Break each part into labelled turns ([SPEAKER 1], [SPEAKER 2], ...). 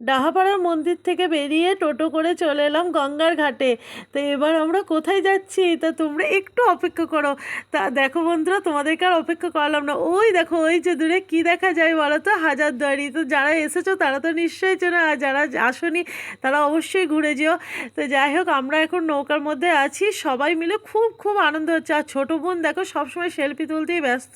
[SPEAKER 1] ডাহাপাড়ার মন্দির থেকে বেরিয়ে টোটো করে চলে এলাম গঙ্গার ঘাটে। তো এবার আমরা কোথায় যাচ্ছি? তা তোমরা একটু অপেক্ষা করো। তা দেখো বন্ধুরা, তোমাদেরকে আর অপেক্ষা করলাম না। ওই দেখো, ওই যে দূরে কী দেখা যায় বলো তো? হাজারদুয়ারি। তো যারা এসেছ তারা তো নিশ্চয়ই চেনো, আর যারা আসনি তারা অবশ্যই ঘুরে যেও। তো যাই হোক, আমরা এখন নৌকার মধ্যে আছি। সবাই মিলে খুব খুব আনন্দ হচ্ছে। আর ছোটো বোন দেখো, সবসময় সেলফি তুলতেই ব্যস্ত।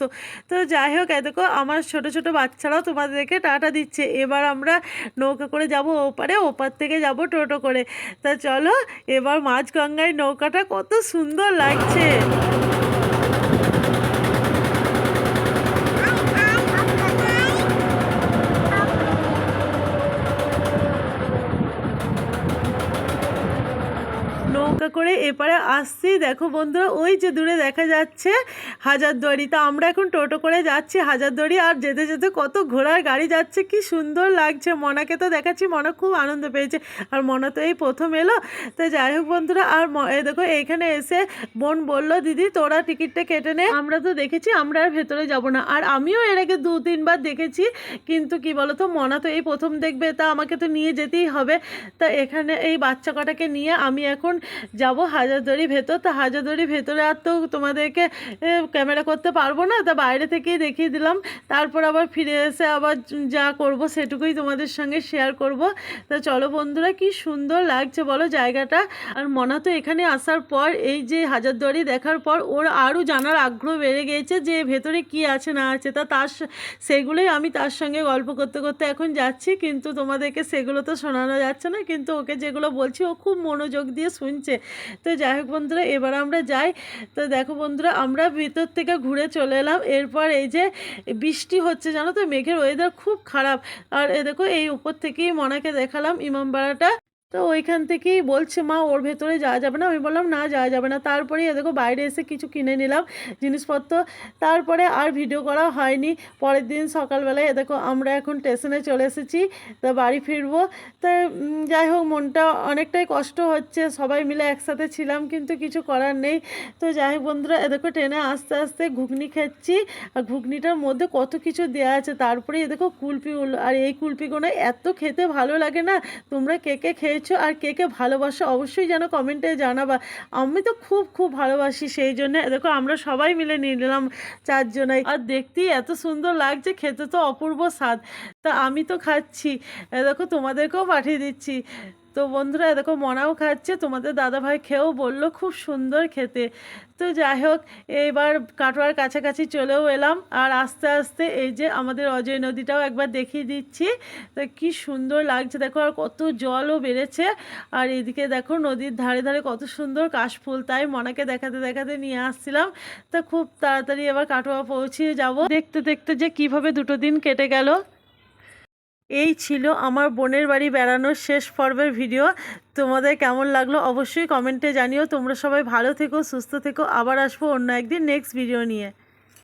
[SPEAKER 1] তো যাই হোক, এ দেখো, আমার ছোটো ছোটো বাচ্চারাও তোমাদেরকে টাটা দিচ্ছে। এবার আমরা নৌকা করে যাব ওপারে, ওপার থেকে যাব টোটো করে। তা চলো, এবার মাঝ গঙ্গায় নৌকাটা কত সুন্দর লাগছে। নৌকা করে এপারে আসছি। দেখো বন্ধুরা, ওই যে দূরে দেখা যাচ্ছে হাজারদুয়ারি। তা আমরা এখন টোটো করে যাচ্ছি হাজারদুয়ারি আর যেতে যেতে কত ঘোড়ার গাড়ি যাচ্ছে, কি সুন্দর লাগছে। মনাকে তো দেখাচ্ছি, মনা খুব আনন্দ পেয়েছে। আর মনা তো এই প্রথম এলো। তো যাই হোক বন্ধুরা, আর দেখো, এইখানে এসে বোন বলল, দিদি, তোরা টিকিটটা কেটে নে। আমরা তো দেখেছি, আমরা আর ভেতরে যাব না। আর আমিও এর আগে দু, তিনবার দেখেছি, কিন্তু কি বলতো, মনা তো এই প্রথম দেখবে, তা আমাকে তো নিয়ে যেতেই হবে। তা এখানে এই বাচ্চা কটাকে নিয়ে আমি এখন যাব হাজারদুয়ারি ভেতর, তা হাজারদুয়ারি ভেতরে আর তো তোমাদেরকে ক্যামেরা করতে পারব না, তা বাইরে থেকেই দেখিয়ে দিলাম। তারপর আবার ফিরে এসে আবার যা করব সেটুকুই তোমাদের সঙ্গে শেয়ার করব। তা চলো বন্ধুরা, কি সুন্দর লাগছে বলো জায়গাটা। আর মনা তো এখানে আসার পর, এই যে হাজারদুয়ারি দেখার পর, ওর আরও জানার আগ্রহ বেড়ে গিয়েছে যে ভেতরে কি আছে না আছে। তা তার সেগুলোই আমি তার সঙ্গে গল্প করতে করতে এখন যাচ্ছি, কিন্তু তোমাদেরকে সেগুলো তো শোনানো যাচ্ছে না, কিন্তু ওকে যেগুলো বলছি, ও খুব মনোযোগ দিয়ে শুনছে। তো যাই হোক বন্ধুরা, এবার আমরা যাই। তো দেখো বন্ধুরা, আমরা ভিতর থেকে ঘুরে চলে এলাম। এরপর এই যে বৃষ্টি হচ্ছে, জানো তো? মেঘের ওয়েদার খুব খারাপ। আর এ দেখো, এই উপর থেকেই মনাকে দেখালাম ইমামবাড়াটা। তো ওইখান থেকেই বলছে, মা, ওর ভেতরে যাওয়া যাবে না। আমি বললাম, না, যাওয়া যাবে না। তারপরে এ দেখো বাইরে এসে কিছু কিনে নিলাম জিনিসপত্র। তারপরে আর ভিডিও করা হয়নি। পরের দিন সকালবেলায় এ দেখো আমরা এখন স্টেশনে চলে এসেছি, তা বাড়ি ফিরবো। তা যাই হোক, মনটা অনেকটাই কষ্ট হচ্ছে, সবাই মিলে একসাথে ছিলাম, কিন্তু কিছু করার নেই। তো যাই হোক বন্ধুরা, এ দেখো ট্রেনে আস্তে আস্তে ঘুগনি খাচ্ছি, আর ঘুগনিটার মধ্যে কত কিছু দেওয়া আছে। তারপরে এ দেখো কুলপি আর এই কুলপিগুলো এত খেতে ভালো লাগে না। তোমরা কে কে খেয়েছো আর কে কে ভালোবাসো অবশ্যই যেন কমেন্টে জানাবা। আমি তো খুব খুব ভালোবাসি সেই জন্য। দেখো, আমরা সবাই মিলে নিলাম চারজনাই। আর দেখতেই এত সুন্দর লাগছে, খেতে তো অপূর্ব স্বাদ। তা আমি তো খাচ্ছি। দেখো, তোমাদেরকেও পাঠিয়ে দিচ্ছি। তো বন্ধুরা দেখো মনাও খাচ্ছে, তোমাদের দাদাভাই খেয়েও বলল খুব সুন্দর খেতে। তো যাই হোক এইবার কাটোয়ার কাছাকাছি চলেও এলাম আর আস্তে আস্তে এই যে আমাদের অজয় নদীটাও একবার দেখিয়ে দিচ্ছি। তো কি সুন্দর লাগছে, দেখো আর কত জলও বেড়েছে। আর এদিকে দেখো নদীর ধারে ধারে কত সুন্দর কাশফুল, তাই মনাকে দেখাতে দেখাতে নিয়ে আসছিলাম। তা খুব তাড়াতাড়ি এবার কাটোয়া পৌঁছিয়ে যাব। দেখতে দেখতে যে কীভাবে দুটো দিন কেটে গেল। এই ছিল আমার বোনের বাড়ি বেড়ানোর শেষ পর্বের ভিডিও। তোমাদের কেমন লাগল অবশ্যই কমেন্টে জানিও। তোমরা সবাই ভালো থেকো, সুস্থ থেকো। আবার আসব অন্য একদিন নেক্সট ভিডিও নিয়ে।